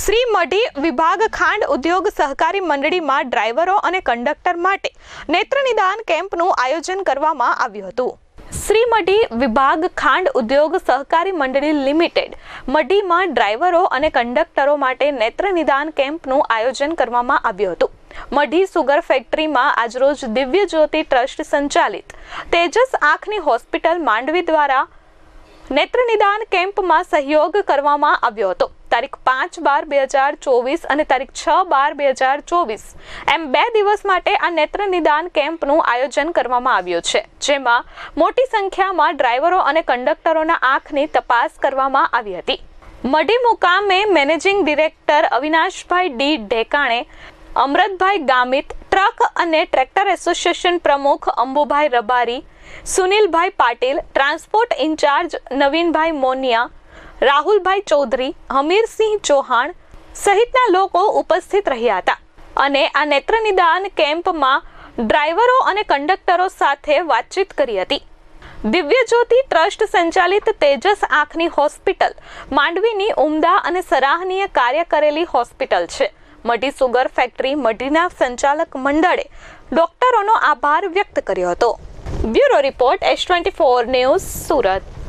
શ્રી મઢી વિભાગ ખાંડ ઉદ્યોગ સહકારી મંડળીમાં ડ્રાઈવરો અને કંડક્ટર માટે નેત્ર નિદાન કેમ્પનું આયોજન કરવામાં આવ્યું હતું. શ્રી મઢી વિભાગ ખાંડ ઉદ્યોગ સહકારી મંડળી લિમિટેડ મઢીમાં ડ્રાઈવરો અને કંડક્ટરો માટે નેત્ર નિદાન કેમ્પનું આયોજન કરવામાં આવ્યું હતું. મઢી સુગર ફેક્ટરીમાં આજરોજ દિવ્ય જ્યોતિ ટ્રસ્ટ સંચાલિત તેજસ આંખની હોસ્પિટલ માંડવી દ્વારા નેત્ર નિદાન કેમ્પમાં સહયોગ કરવામાં આવ્યો હતો. તારીખ પાંચ બાર બે હજાર ચોવીસ અને તારીખ છ બાર બે હજાર ચોવીસ. એમ બે દિવસ માટે આ નેત્ર નિદાન કેમ્પનું આયોજન કરવામાં આવ્યું છે, જેમાં મોટી સંખ્યામાં ડ્રાઈવરો અને કંડક્ટરોના આંખની તપાસ કરવામાં આવી હતી. મઢી મુકામે managing director Avinashbhai D Dhekane Amratbhai Gamit, truck અને ટ્રેક્ટર એસોસિએશન પ્રમુખ અંબુભાઈ રબારી, સુનિલભાઈ પાટીલ, ટ્રાન્સપોર્ટ ઇન્ચાર્જ નવીનભાઈ મોનિયા રાહુલભાઈ ચૌધરી, હમીરસિંહ ચૌહાણ સહિતના લોકો ઉપસ્થિત રહ્યા હતા. અને આ નેત્ર નિદાન કેમ્પમાં ડ્રાઈવરો અને કંડક્ટરો સાથે વાતચીત કરી હતી. દિવ્ય જ્યોતિ ટ્રસ્ટ સંચાલિત તેજસ આંખની હોસ્પિટલ, માંડવીની ઉમદા અને સરાહનીય કાર્ય કરેલી હોસ્પિટલ છે. મઢી સુગર ફેક્ટરી મઢીના સંચાલક મંડળે ડોક્ટરોનો આભાર વ્યક્ત કર્યો હતો. Bureau report S twenty four news Surat.